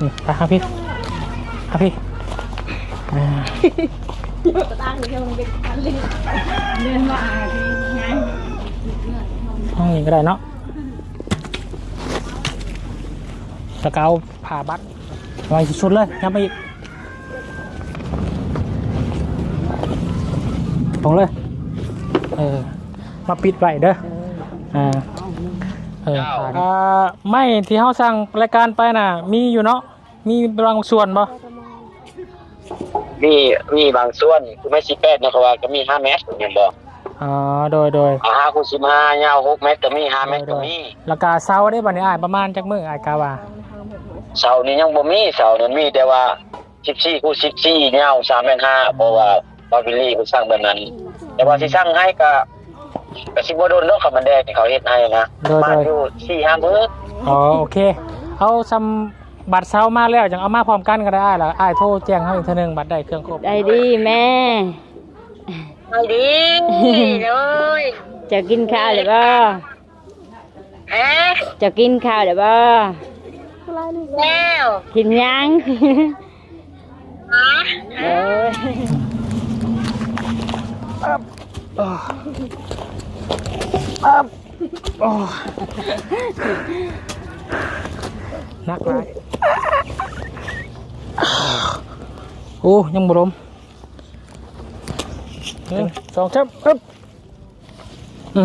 นี่ไปครับพี่ครับพี่อ่าตั้งอยู่ที่มันเป็นคันเลยเดินมาที่ไงห้องนี้ก็ได้เนาะสเกาวผ่าบัตรไว้สุดเลยยับไปอีกตรงเลย เออ มาปิดไว้เด้อ อ่า เอออ่าไม่ที่เขาสั่งรายการไปน่ะ มีอยู่เนาะมีบางส่วนบ่มีมีบางส่วนคือไม่สิแปดนะครับว่าก็มีห้าเมตรอย่างบอกอ๋อโดยโดยอ่าห้าคูณสิบห้ายาวหกเมตรก็มีห้าเมตรก็มีราคาเซาได้บัดนี้อ้ายประมาณจักมื้ออ้ายกาว่าเสานี่ยังบ่มีเสานั้นมีแต่ว่าสิบสี่คูณสิบสี่ยาวสามเมตรห้าเพราะว่าบาวิลลี่เพิ่นสร้างแบบนั้น แต่ว่าที่สร้างให้ก็ ก็สิบ่โดนดอกขับมันแดงที่เขาเฮ็ดให้นะโดยมาโดยอยู่สี่ห้ามื้ออ๋อโอเค เอาซำบัตรเซามาแล้วจังเอามาพร้อมกันก็ได้อ้ายแล้วอ้ายโทรแจ้งเฮาอีกเทื่อนึงบัตรได้เครื่องครบได้ดีแม่ไปดีเลยจะกินข้าวหรือเปล่าเอ๊ะจะกินข้าวหรือเปล่าแล้วกินยังฮะเอ้ยโอ้นักหลายโอ้ยั งบ่ลมหนึ่งสองสามอึ๊บอื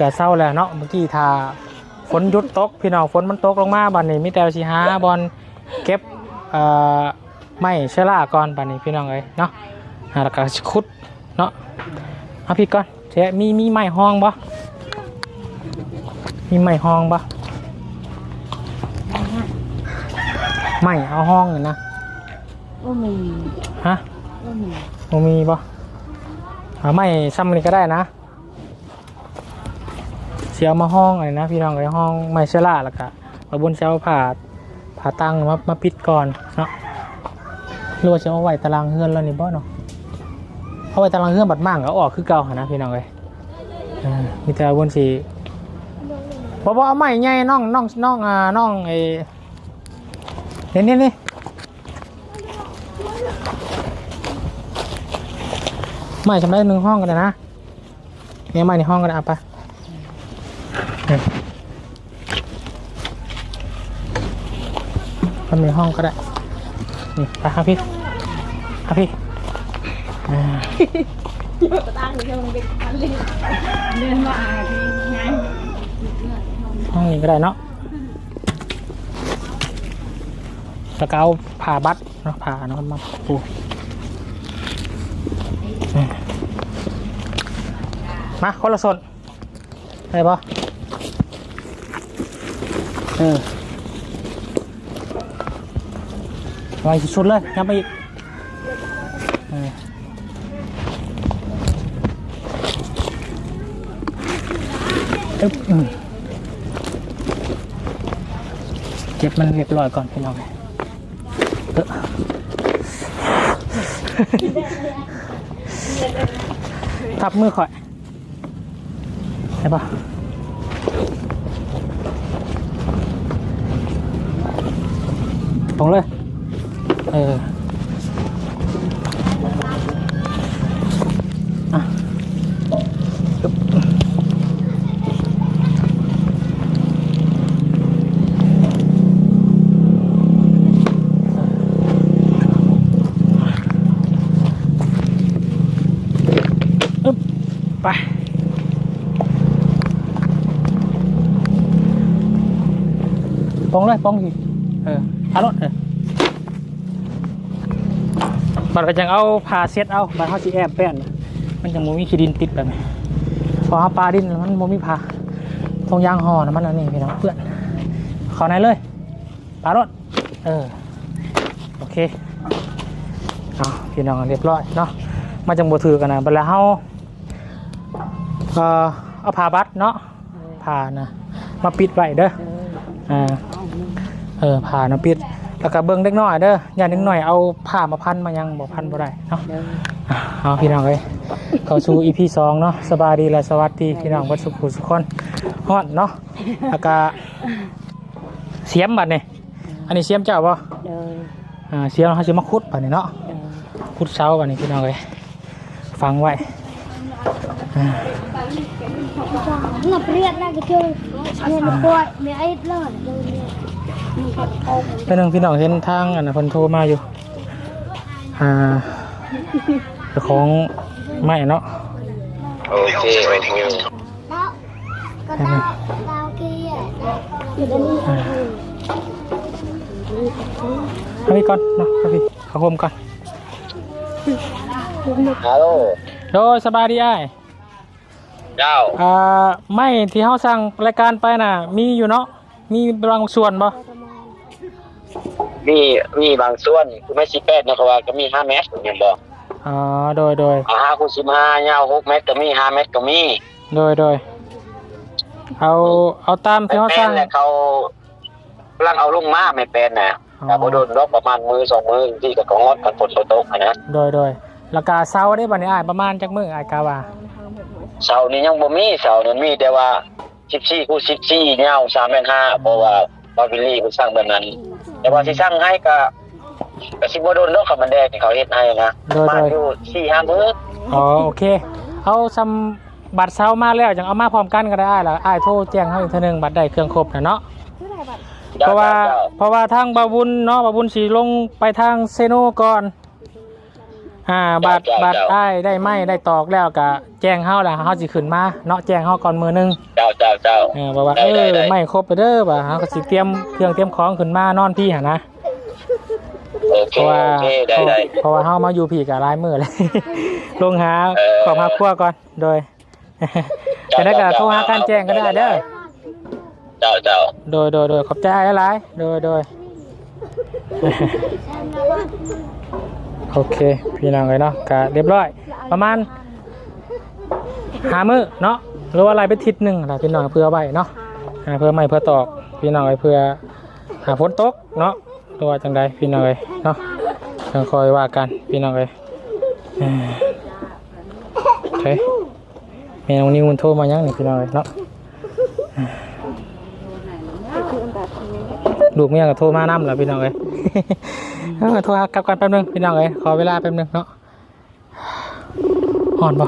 ก็เศร้าแล้วเนาะเมื่อกี้ทาฝนหยุดตก พี่น้องฝนมันตกลงมาบัดนี้มีแต่สิหาบอลเก็บเอ่อไม้เชื้อราก่อนบัดนี้พี่น้องเลยเนาะอ่าแล้วก็สิขุดเนาะเอาพี่ก่อนเจ๊มีมีไม้ห้องบ่มีไม้ห้องบ่ไม้เอาห้องเลยนะโอ้มีฮะโอ้มีบ่มีบ่เอาไม้ซ้ำนี่ก็ได้นะ เสียวมาห้องอะไรนะพี่น้องไอ้ห้องไม้เชล่าแล้วก็เอาบนเสาผ่าผ่าตั้งมามาปิดก่อนเนาะหรือว่าจะเอาไว้ตารางเฮือนแล้วนี่บ่เนาะเอาไว้ตารางเฮือนบัดมั่งก็ออกคือเก่าหนะพี่น้องเอ้ยอ่ามีแต่บนสีบ่บ่เอาไม้ใหญ่น้องน้องน้องอ่าน้องไอ้นี่นี่นี่ไม้จำได้หนึ่งห้องกันนะเนี่ยไม้ในห้องกันเอาไป ทำในห้องก็ได้ นี่ไปครับพี่ ครับพี่อ่า ตั้งอยู่ที่มันเป็นคันเลยเดินมาที่ไงห้องนี้ก็ได้เนาะสเกาวผ่าบัตรเนาะผ่าเนาะมาปูมาคนละส่วนได้ปะเออ ไว้สุดเลยยับไปอีกเอออึ๊บอืมเก็บมันเรียบร้อยก่อนพี่น้องเออทับมือข่อยใช่ปะตรงเลย เอออะอึ๊บอึ๊บไปปองเลยปองสิเออเอารถเออ บัดก็จังเอาผ่าเซ็ตเอาบัดเขาสิแอบแป้นมันจังโมมีขี้ดินติดแบบนี้พอเอาปลาดินมันโมมีผ่าทงยางห่อนะมันอันนี้พี่น้องเพื่อนเขอไหนเลยปลารถเออโอเคเอาพี่น้องเรียบร้อยเนาะมาจังบัถือกันนะบัดแล้วเฮาเอ่อเอาผ้าบัดเนาะผ้านะมาปิดไว้เด้ออ่าเออผ้านะปิด แล้วก็เบิ่งเล็กน้อยเด้ออย่าเล็กน้อยเอาผ้ามาพันมายังบ่พันบ่ได้เนาะอะเอาพี่น้องเอ้ยเข้าสู่ EP สองเนาะสบายดีและสวัสดีพี่น้องวัดสุขุสุขคนฮอดเนาะแล้วก็เสียมบัดนี่อันนี้เสียมเจ้าบ่เดินอ่าเสียมเขาสิมาขุดบัดนี่เนาะเดินขุดเสาบัดนี่พี่น้องเอ้ยฟังไว้ Ngập riết ra cái chơi Nên nó quậy Mẹ ấy lợn Rồi nè เป็นหนึ่งพี่น้องเห็นทางอันนะเพิ่นโทรมาอยู่ อ่าเจ้าของไม่เนาะโอเคโอเค Đó Con tao Tao kia Từ đây đi เอาพี่ก่อนเนาะเอาพี่เขาโฮมก่อนฮัลโหลโดยสบายดีอ้ายเจ้าอ่าไม่ที่เฮาสั่งรายการไปน่ะ มีอยู่เนาะ มีบางส่วนบ่มีมีบางส่วนคือไม่สิแปดนะเขาว่าก็มีห้าเมตรอย่างบอกอ๋อโดยโดยเอาห้าคูณสิบห้ายาวหกเมตรก็มีห้าเมตรก็มีโดยโดยเอาเอาตามที่เฮาแป้สั่นงแหละเขากำลังเอาลงมาไม่เป็นนะอ๋อแต่พอโดนรอบประมาณมือสองมือที่กับของงดกันฝนตกๆอะนะโดยโดยราคาเซาได้บัดนี้อ้ายประมาณจักมื้ออ้ายกาว่าเสานี่ยังบ่มีเสานั้นมีแต่ว่า สิบสี่คูณสิบสี่ยาวสามเมตรห้าเพราะว่าบาบิลลี่มันสร้างแบบนั้น แต่ว่าที่สร้างให้ก็ก็สิบ่โดนดอกกับมันแดงที่เขาเฮ็ดให้นะโดย มาโดยอยู่สี่ห้ามื้ออ๋อโอเค เอาซำบัตรเซามาแล้วจังเอามาพร้อมกันก็ได้อ้ายล่ะอ้ายโทรแจ้งเฮาอีกเทื่อหนึงบัตรได้เครื่องครบน่ะเนาะ เพราะว่าเพราะว่าทางบาบุญเนาะบาบุญสีลงไปทางเซโนก่อน อ่าบัตรบัตรได้ได้ไหมได้ตอกแล้วก็แจ้งเฮาล่ะเฮาสิขึ้นมาเนาะแจ้งเฮาก่อนมือหนึงเจ้าเจ้าเจ้า เออบอกว่าได้เอได้อได้ ไม่ครบไปเด้อบ่าเฮาก็สิเตรียมเครื่องเตรียมของขึ้นมานอนพี่หั่นนะโอเคเพราะว่าโอเคได้ได้ เพราะว่าเฮามาอยู่พี่ก็หลายมื้อเลย ลงหาเออ ขอบหาครัวก่อนโดยจะได้ก็โทรหาการแจ้งก็ได้เด้อเจ้าเจ้าโดยโดยโดยขอบใจหลายๆโดยโดย โอเค พี่น้องเลยเนาะก็เรียบร้อย ประมาณหามือเนาะหรือว่าอะไรไปทิศหนึ่งล่ะพี่น้องเพื่อไว้เนาะเพื่อไม่เพื่อตอกพี่น้องเลยเพื่อหาฝนตกเนาะหรือว่าจังใดพี่น้องเลยเนาะจะคอยว่ากันพี่น้องเลยเอ่อโอเคแม่น้องนิวมันโทรมายังนี่พี่น้องเลยเนาะ ลูกเมียก็โทรมานํแหล้วพี่น้องเอ้ยเออโทรหากลับกันแป๊บนึงพี่น้องเอ้ยขอเวลาแป๊บนึงเนาะอ่อนบ่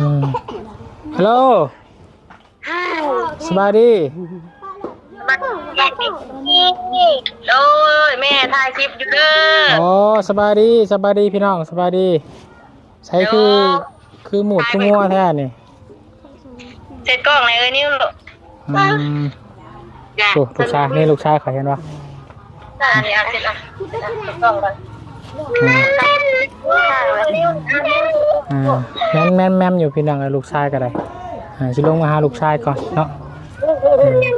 อืมฮัลโหลสบายดีโอ้ยแม่ถ่ายคลิปอยู่เด้อโอ้สบายดีสบายดีพี่น้องสบายดี ใช้คือคือหมูดคืองัวแท้นี่เสร็จกล้องไหนเอ้ยนิ้วลูกอื มโอ้ลูกชายนี่ลูกชายขอเห็นว่าอันนี้เอาเสร็จอะกล้องก่อนอืมนิ้วอ่าแม่นแม่นแม่นอยู่พี่น้องเอ้ยลูกชายก็ได้อ่าสิลงมาหาลูกชายก่อนเนาะ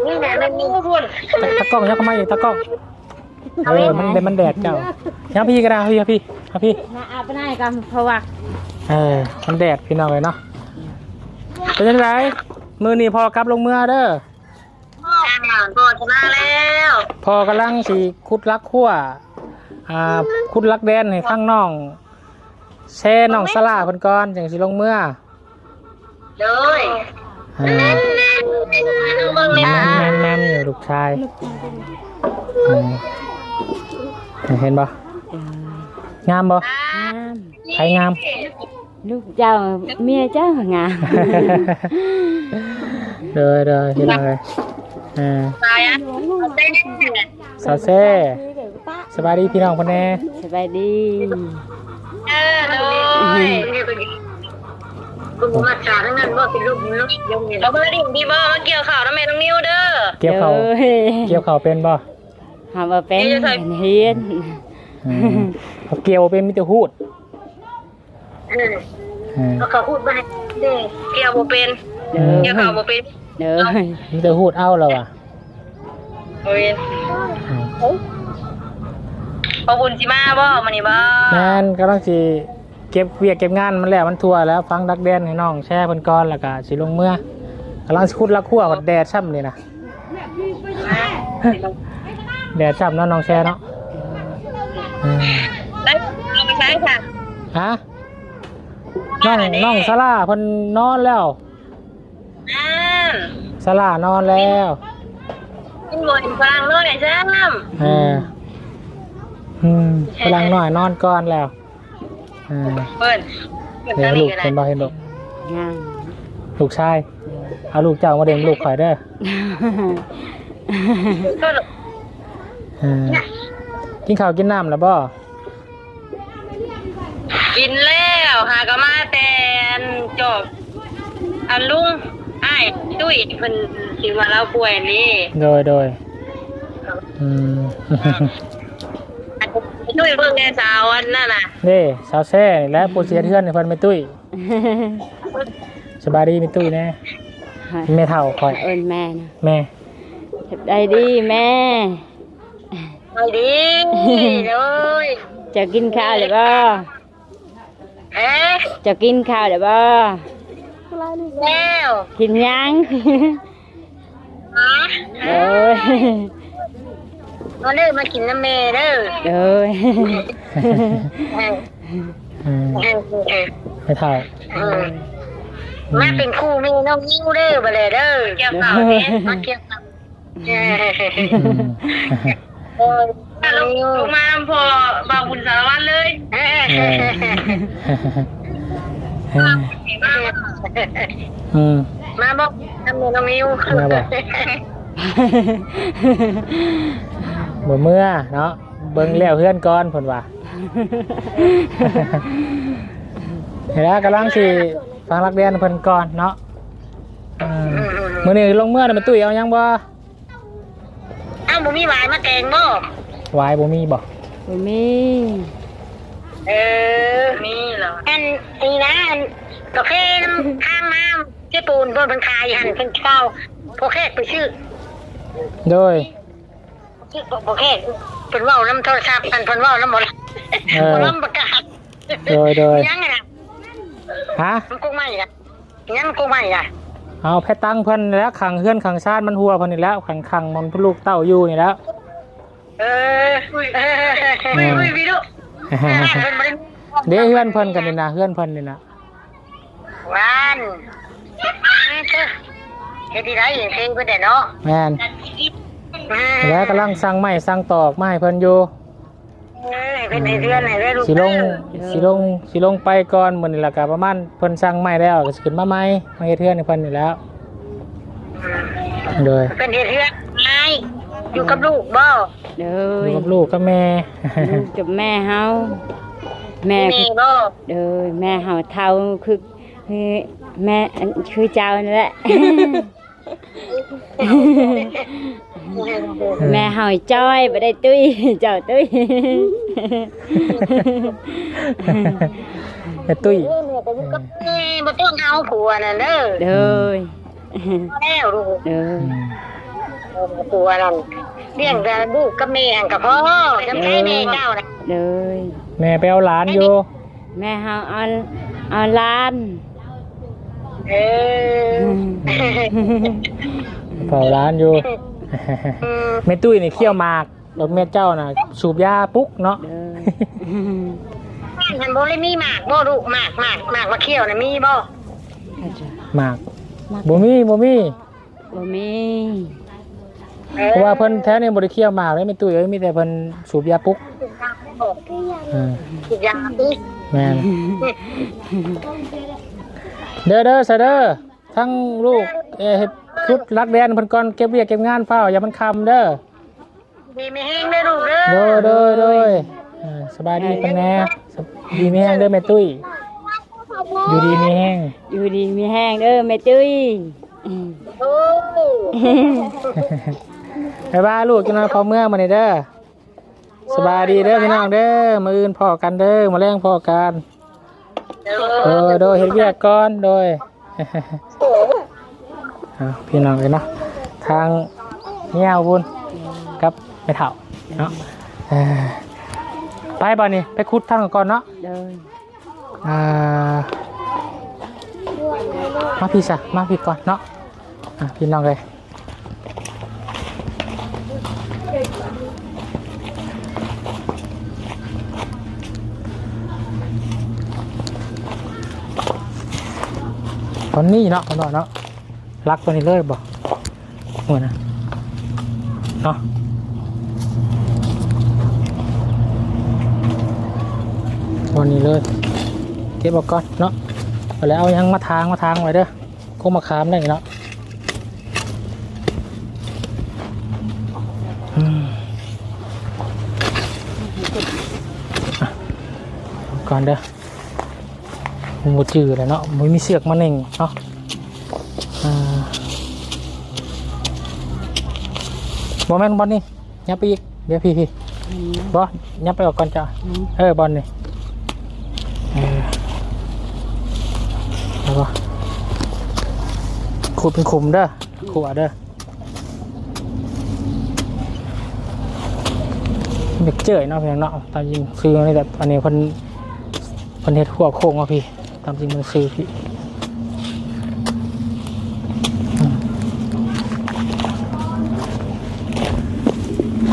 นี่แหละมันมีรุ่นตะตะกล้องยักเข้ามาอีกตะกล้องเออมันเป็นมันแดดเจ้ายังพี่ก็ได้พี่ครับพี่ครับพี่มาอาบไปไหนกันเพราะว่าเออมันแดดพี่น้องเลยเนาะเป็นยังไงมือนี่พอกลับลงเมื่อเด้อ พ่อชนะแล้วพอกำลังสีคุดลักขั้วอ่าคุดลักแดนให้ข้างน้องแช่น้องสลาเพิ่นก่อนจังสิลงเมื่อเลยอ่าเบิ่งเลยแม่นะมแม่มแม่มอยู่ลูกชายอืมเห็นบ่งามบ่งามใครงาม ลูกเจ้าเมียเจ้างามเด้อเด้ อพี่น้องเลยอ่าตายอะเต้นสาวเซ่สบายดีพี่น้องคนแน่สบายดีเออเลยคุณมาจ่าทั้งนั้นบ่เป็นลูกนิ้วเราเมื่อดิ่งดีบ่มาเกี่ยวข่าวน้ำแม่น้องนิ้วเด้อเกี่ยวเขาเด้อเกี่ยวเขาเป็นบ่หาว่าเป็นเดี๋ยวจะใส่เฮียนอืมเขาเกี่ยวเป็นมิตรพูดอืมเขาพูดไปเด้เกี่ยวบ่เป็นเด้อเกี่ยวข่าวบ่เป็น เด้อมิตรพูดเอ้าแล้วอะโอ้ยอืมพอบุญสิมาบ่มื้อนี้บ่แม่นกำลังสิเก็บเวียกเก็บงานมันแล้วมันทั่วแล้วฟังดักแดนให้น้องแช่เพิ่นก่อนแล้วก็สิลงเมื่อกำลังสิขุดลักขั่ววัดแดดช่ำนี่นะแดดช่ำเนาะน้องแช่เนาะอืมได้เอาไปใช้ค่ะฮะน้องน้องสลาเพิ่นนอนแล้วอ่า สลานอนแล้วกินหมดฟางน้อยจ้ามเอออืมกำลังหน่อยนอนก่อนแล้วเออเปิ้นเปิ้นเดี๋ยทาวงลูนี้กก็ได้เห็นบ่เห็นลูกงามลูกชายเอาลูกเจ้ามาเด็มลูกข่อยเด้อก็เออกินข้าวกินน้ำแล้วบ่กินแล้ว หากะมาแต่อันจบอันลุง อ้ายตุ้ยเพิ่นสิว่าเราป่วยนี่โดยโดยอืมอันตุ้ยเบิ่งแกสาวอันนั่นน่ะเด้สาวแซ่นี่แหละผู้เสียเทือนนี่เพิ่นไม่ตุ้ยสบายดีไม่ตุ้ยแน่แม่เฒ่าข่อยเอิญแม่นะแม่เฮ็ดได้ดีแม่เอาดีเลยจะกินข้าวหรือบ่เอ๊ะจะกินข้าวหรือบ่ แล้วกินยังฮะเอ้ยมาเด้อมากินน้ำเมเด้อเอ้ยเอออืมเออเออไม่เฒ่าเออมาเป็นคู่แม่น้องยิ้วเด้อบ่เลยเด้อเกี่ยวกับเนี่ยมาเกี่ยวกับเออืมอลงลงมาพอบาบุญสารวัตรเลย เออเอออืม มาบอกน้ำเมน้องยิ้วมาบอก บ่เมื่อเนาะเบิ่งแล้วเพื่อนก่อนเพิ่นว่า เห็นแล้วกำลังสิฟังรักเรียนเพิ่นก่อนเนาะอืมมื้อนี้ลงเมื่อน่ะมันตุ้ยเอายังบ่อ้าวบ่มีหวายมาแกงบ่วายบ่มีบ่บ่มี เออ มีเหรออันนี้นะอันโอเคน้ำข้างน้ำที่ปูนบนบันคายหันเป็นข้าวโอเคไปชื่อโดยชื่อโอเคเป็นว่าวน้ำโทรศัพท์อันเป็นว่าวน้ำหมดเออ น้ำประกาศโดยโดยยังไงนะฮะ มันกุ้งไหมอะยังมันกุ้งไหมอะเอาแพตังเพิ่นแล้วขังเฮือนขังชาติมันหัวเพิ่นนี่แล้วขังขังมันลูกเต้าอยู่นี่แล้ว เออเออคุยคุยพี่ลูกเป็นบริ เด้เฮือนเพิ่นกันนี่นะเฮือนเพิ่นนี่นะวันเฮ็ดดีไรอย่างเพลงเพื่อนเนาะแม่นแล้วกำลังสั่งไม้สั่งตอกไม้เพิ่นอยู่เออเป็นเพื่อนไหนได้ลูกสิลงสิลงสิลงไปก่อนมื้อนี้ล่ะก็ประมาณเพิ่นสั่งไม้แล้วก็สิขึ้นมาใหม่มาเฮ็ดเฮือนให้เพิ่นนี่แล้วโดยเป็นเพื่อนไง อยู่กับลูกบ่ เด้อยู่ยกับลูกกับแม่ลูกกับแม่เฮาแม่แม่คือบ่เด้อแม่เฮาเท่าคือคือแม่อันคือเจ้านั่นแหละ แม่เฮาจ้อยบ่ได้ตุ้ยเจ้าตุ้ยแม่ตุ้ยเออแม่ก็อยู่กับแม่บ่ต้องเอาผัวน่ะเด้อเด้อแล้วลูกเด้อ ผัวนั่นเลี้ยงแต่ลูกกับแม่หั้นก็พอจำได้แม่เจ้าน่ะเด้อแม่ไปเอาหลานอยู่แม่เฮาเอาเอาหลานเออเผาหลานอยู่อืมแม่ตุ้ยนี่เคี่ยวหมากรถแม่เจ้าน่ะ สูบยาปุ๊กเนาะเด้อท่านบ่ได้มีหมากบ่ลูกหมากหมากหมากมาเคี่ยวน่ะมีบ่หมากบ่มีบ่มีบ่มี เพราะว่าเพิ่นแท้นี่บ่ได้เคี่ยวหมากเลยแม่ตุ้ยเอ้ยมีแต่เพิ่นสูบยาปุ๊กเออกินยาติแม่นเด้อเด้อซะเด้อทั้งลูกเอ่อเฮ็ดชุดรักแดนเพิ่นก่อนเก็บเวียกเก็บงานเฝ้าอย่ามันคำเด้อดีไม่แห้งเด้อลูกเด้อโดยโดยโดยเออสบายดีปานแน่สบดีมีแห้งเด้อแม่ตุ้ยอยู่ดีมีแห้ง อยู่ดีมีแห้งเด้อแม่ตุ้ยโอ้ บ๊ายบายลูกจังหน่อยพอเมื่อมานี่เด้อสบายดีเด้อพี่น้องเด้อมื้ออื่นพอกันเด้อมาแรงพอกันเด้อโดยโดยเฮ็ดเวียกก่อนโดยเอาพี่น้องเลยเนาะทางเงี้ยวบุญกับไม่เถ่าเนาะเออไปบ่นี่ไปคุดทางก่อนเนาะเด้ออ่ามาพี่ซะมาพี่ก่อนเนาะอะพี่น้องเลย อนนี้เนาะตอนนี้เนาะรักตัวนี้เลยบ่เหมือนนะเนาะวันนี้เลยเก็บเอาก่อนเนาะเอาแล้วเอายังมาทางมาทางไว้เด้อคงมาคามได้เนาะอืมอะก่อนเด้อ มันบ่จืดเลยเนาะมันมีเสือกมาเน่งเนาะอ่าบอแม่นบอลนี่ยับไปอีกเดี๋ยวพี่พี่บอยับไปออกก่อนจ้ะเออบอลนี่เออแล้วก็ขูดเป็นขุมเด้อขูดเอาเด้อเด็กเจ๋ยเนาะเพียงเนาะตามจริงซื้อนี่แต่อันนี้คนคนเฮ็ดหัวโค้งมาพี่ ตามจริงมันซื้อพี่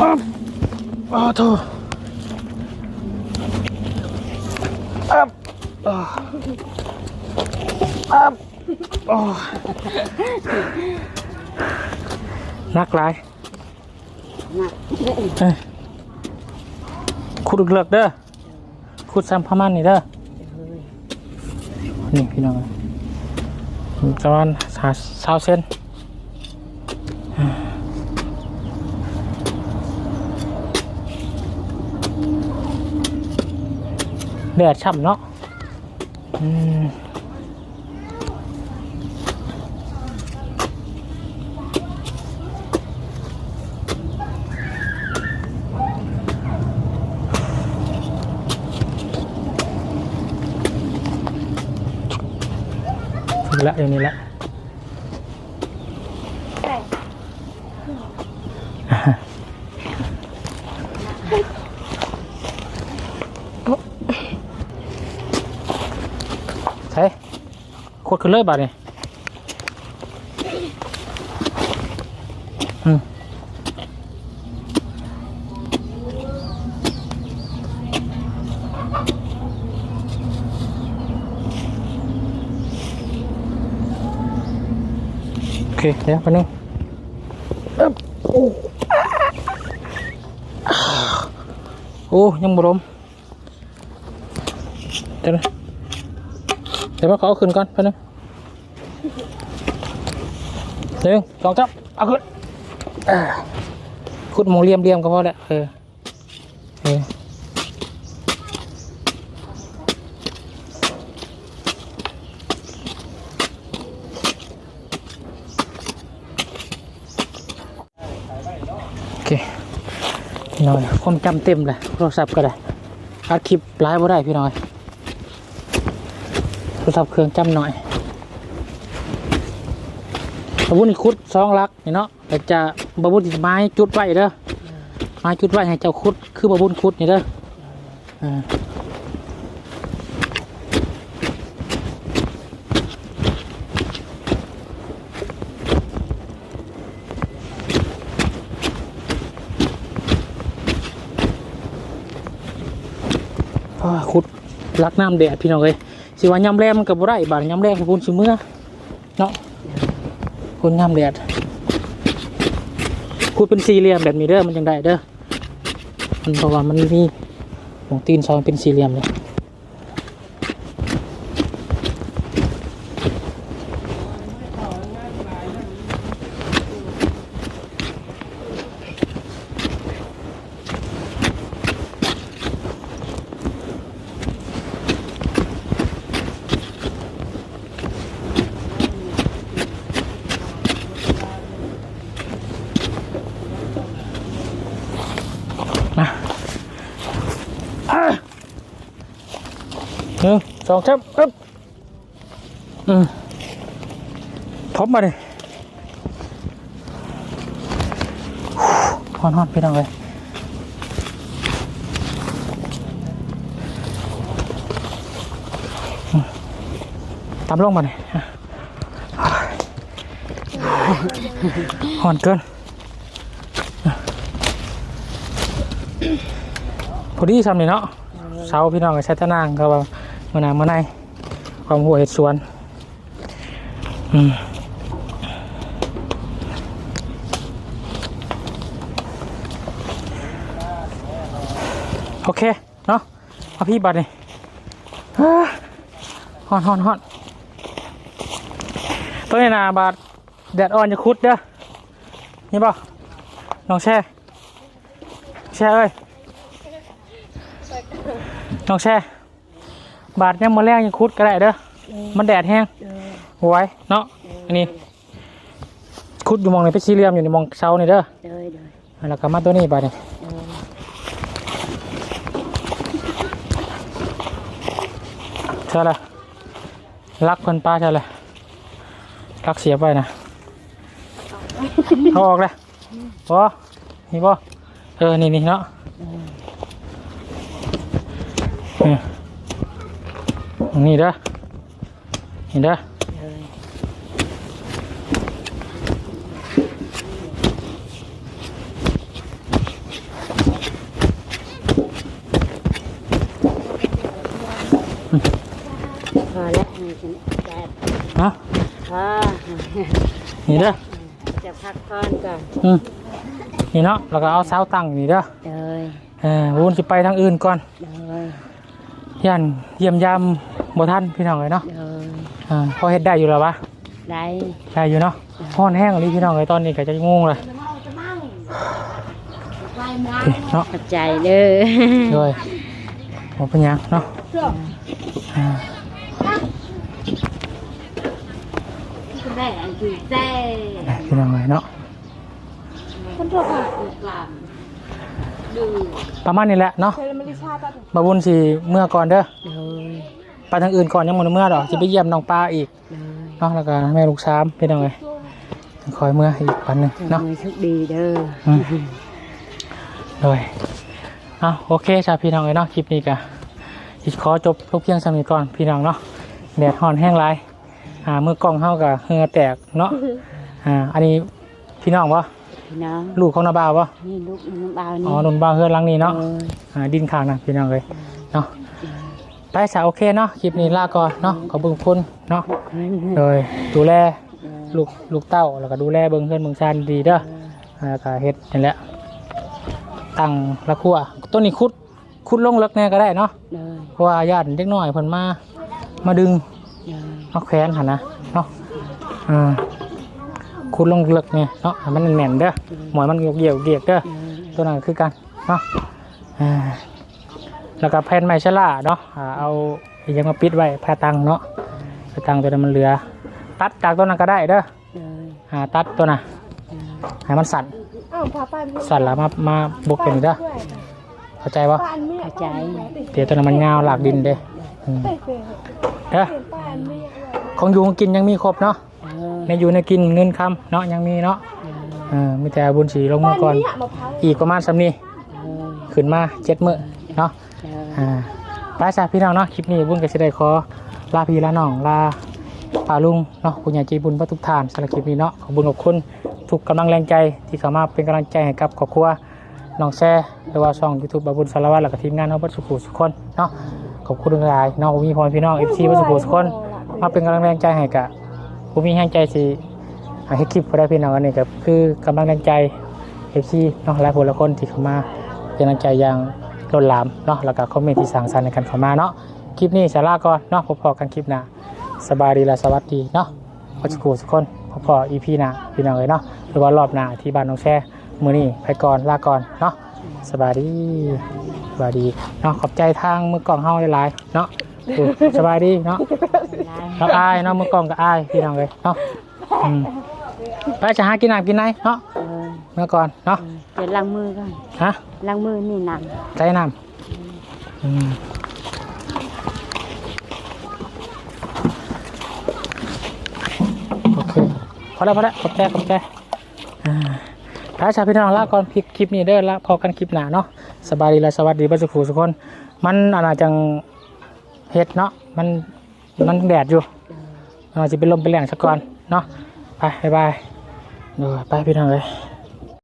อ้าวอ้าวโธ่อัพอ่าอัพโอ้นักหลายขุดเลือกเด้อขุดซ้ำพม่านนี่เด้อ นี่พี่น้องประมาณสาสาวเซนแดดช่ำเนาะอืม นี่ละอย่างนี้ละใช่ขวดขึ้นเลยบาทนี่ เดี๋ยวไปบนึงอึ๊บโอ้โอ้ยังบรมเดี๋ยวนะเดี๋ยวมาขอเอาขึ้นก่อนเพื่นงหนึ่งสองจับเอาขึ้นขุดมองเรียมเรียมๆก็พอแล้วเออเออ พี่น้อยคนจำเต็มเลยโทรศัพท์ก็ได้อัดคลิปไลฟ์บ่ได้พี่น้อยโทรศัพท์เครื่องจำหน่อยบะบุญคุดสองลักนี่เนาะแต่จะบะบุญสิไม้จุดไว้เด้อไม้จุดไว้ให้เจ้าคุดคือบะบุญคุดนี่เด้อ พูดลักน้ำแดดพี่น้องเลยสิว่ายำแรงมันกับบ่ได้บาดยำแรงของคุณชิเมื่อเนาะคุณยำแดดคุณเป็นสี่เหลี่ยมแบบนี้เด้อมันยังได้เด้อมันเพราะว่ามันมีหมองตีนซอยเป็นสี่เหลี่ยมเลย หนึ่งสองสามปึ๊บอืมทบมาเลยฮอนฮอนๆพี่น้องเลยตามลงมาเนี่ยหอนเกินพอดีทำนี่เนาะเสาพี่น้องกับใช้ตะนางก็ว่ามื่อ หนามื่อในความหัวเห็ดสวนอืมโอเค เนาะเอาพี่บัตรนี่ฮ่อนฮอนฮอนตัวนี้นะบาทแดดอ่อนจะคุดเด้อนี่ป่ะลองแช่แช่เอ้ยน้องแช่ บาดเนี่ยามมาแรงยังคุดก็ได้เด้อมันแดดแห้งไว้เนาะอันนี้ คุดอยู่มองในเป็นสี่เหลี่ยมอยู่ในมองเสานี่เด้อเด้อเด้อแล้วก็มาตัวนี้บาดนี่ใช่ละรักคนป้าใช่ละรักเสียไปนะเอาออกเลยบอนี่บอเออ นี่นี่เนาะ นี่เด้อนี่เด้อเด้อพอแล้วให้ฉันแซ่บฮะพอนี่เด้อจะพักผ่อนก่อนอืมนี่เนาะแล้วก็เอาเสาตั้งนี่เด้อเด้อเออวุ้นสิไปทางอื่นก่อนเด้อยันเยี่ยมยาม บ่ทันพี่น้องเลยเนาะเด้ออ่าพอเฮ็ดได้อยู่แล้ววะได้ได้อยู่เนาะห้อนแห้งเลยพี่น้องเลยตอนนี้ก็จะงงเลยเนาะขอบใจเด้อด้วยบ่เป็นหยังเนาะอ่าแม่คือแซ่พี่น้องเลยเนาะคนทั่วไปประมาณนี้แหละเนาะเคยมาริชาตอนมาบุญสิเมื่อก่อนเด้อเด้อ ไปทางอื่นก่อนยังบ่ได้เมื่อดอกสิไปเยี่ยมน้องปลาอีกเด้อเนาะแล้วก็แม่ลูกสามพี่น้องเลยคอยเมื่ออีกวันหนึงเจ้าเนาะมือโชคดีเด้ออืมเลยเอาโอเคจ้าพี่น้องเลยเนาะคลิปนี้ก็อีขอจบลูกเพียงสำนีก่อนพี่น้องเนาะแดดฮ้อนแห้งไรอ่ามือกล้องเฮากับเหงือแตกเนาะอ่าอันนี้พี่น้องวะพี่น้องลูกของนาบ่าววะนี่ลูกน้ำเบานี่อ๋อนุนบ่าวเฮือนหลังนี้เนาะเด้ออ่าดินข้างนะพี่น้องเลยเนาะ ไปจ้าโอเคเนาะคลิปนี้ลาก่อนเนาะขอบคุณคุณเนาะเลยดูแลลูกลูกเต้าแล้วก็ดูแลเบิ่งเพื่อนเบิ่งชานดีเด้ออ่าแล้วก็เฮ็ดนี่แหละตั้งละครัวต้นนี้คุดคุดลงเลิกแน่ก็ได้เนาะเด้อเพราะว่าญาติเด็กน้อยเพิ่นมามาดึงเด้อมาแขวนหั่นนะเนาะอ่าคุดลงเลิกเนี่ยเนาะให้มันแน่นๆเด้อหมอยมันเกี่ยวเกียกเด้อเด้อตัวนั้นคือกันเนาะอ่า แล้วก็แผ่นไม้ชะล่าเนาะอ่าเอาอีกอยังมาปิดไว้ผ้าตังเนาะผ้าตังตัวนั้นมันเหลือ ตัดจากตัวนั้นก็ได้เด้อเด้ออ่าตัดตัวน่ะให้มันสั่นอ้าวพาป้าไม่สั่นแล้วมามาบุกเป็นเด้อเข้าใจปะป้าอันไม่เข้าใจ เดี๋ยวตัวนั้นมันงาวหลากดินเด้ออืมเตะเตะเด้อป้าอันไม่ของอยู่ของกินยังมีครบเนาะเด้อในอยู่ในกินเงินคำเนาะยังมีเนาะเออมีแต่บุญสีลงป้ามาก่อนไม่อยากมาพร้าวอีกประมาณสำนี้เด้อขึ้นมาเจ็ดมื้อเนาะเด้ อ่าไปจ้าพี่น้องเนาะคลิปนี้บุญก็จะได้ขอลาพี่ลาน้องลาป้าลุงเนาะคุณยายใจบุญพระทุกทานสำหรับคลิปนี้เนาะขอบคุญขอบคุณทุกกำลังแรงใจที่เข้ามาเป็นกำลังใจให้กับครอบครัวน้องแซ่หรือว่าช่องยูทูบบาบุญสารวัตรแล้วก็ทีมงานเขาบัดสุขุสุขคนเนาะขอบคุณทุกรายเนาะมีพรพี่น้องเอฟซีบัดสุขุสุขคนมาเป็นกำลังแรงใจให้กับผู้มีแห่งใจสิให้คลิปพอได้พี่น้องอันนี้ก็คือกำลังแรงใจเอฟซีเนาะหลายคนลาคนที่เข้ามาเป็นกำลังใจอย่าง ล้นหลามเนาะแล้วก็คอมเมนต์ที่สร้างสรรค์ในการเข้ามาเนาะคลิปนี้สาระก่อนเนาะพบพอกันคลิปหน้าสบายดีและสวัสดีเนาะขอสกูทุกคนพบพออีพีหน้าพี่น้องเลยเนาะหรือว่ารอบหน้าที่บ้านน้องแช่มือนี้ไปก่อนลาก่อนเนาะสบายดีสบายดีเนาะขอบใจทางมือกล้องเฮาหลายๆเนาะสบายดีเนาะแล้วอายเนาะมือกล้องก็อายพี่น้องเลยเนาะอืมไปจะหากินน้ำกินไหนเนาะ เออเมื่อก่อนเนาะเดี๋ยวล้างมือก่อนฮะล้างมือนี่นใจน้ำอืมโอเคพอแล้วพอแล้วขอบใจขอบใจอ่าถ้าชาวพี่น้องลาก่อนคลิปคลิปนี้เด้อละพอกันคลิปหน้าเนาะสบายดีและสวัสดีบ้านสุขุสุกคน มันอาจจังเฮ็ดเนาะมันมันแดดอยู่เราจะไปลมไปแหล่งสักก่อนเนาะไปบ๊ายบายเดี๋ยวไปพี่น้องเลย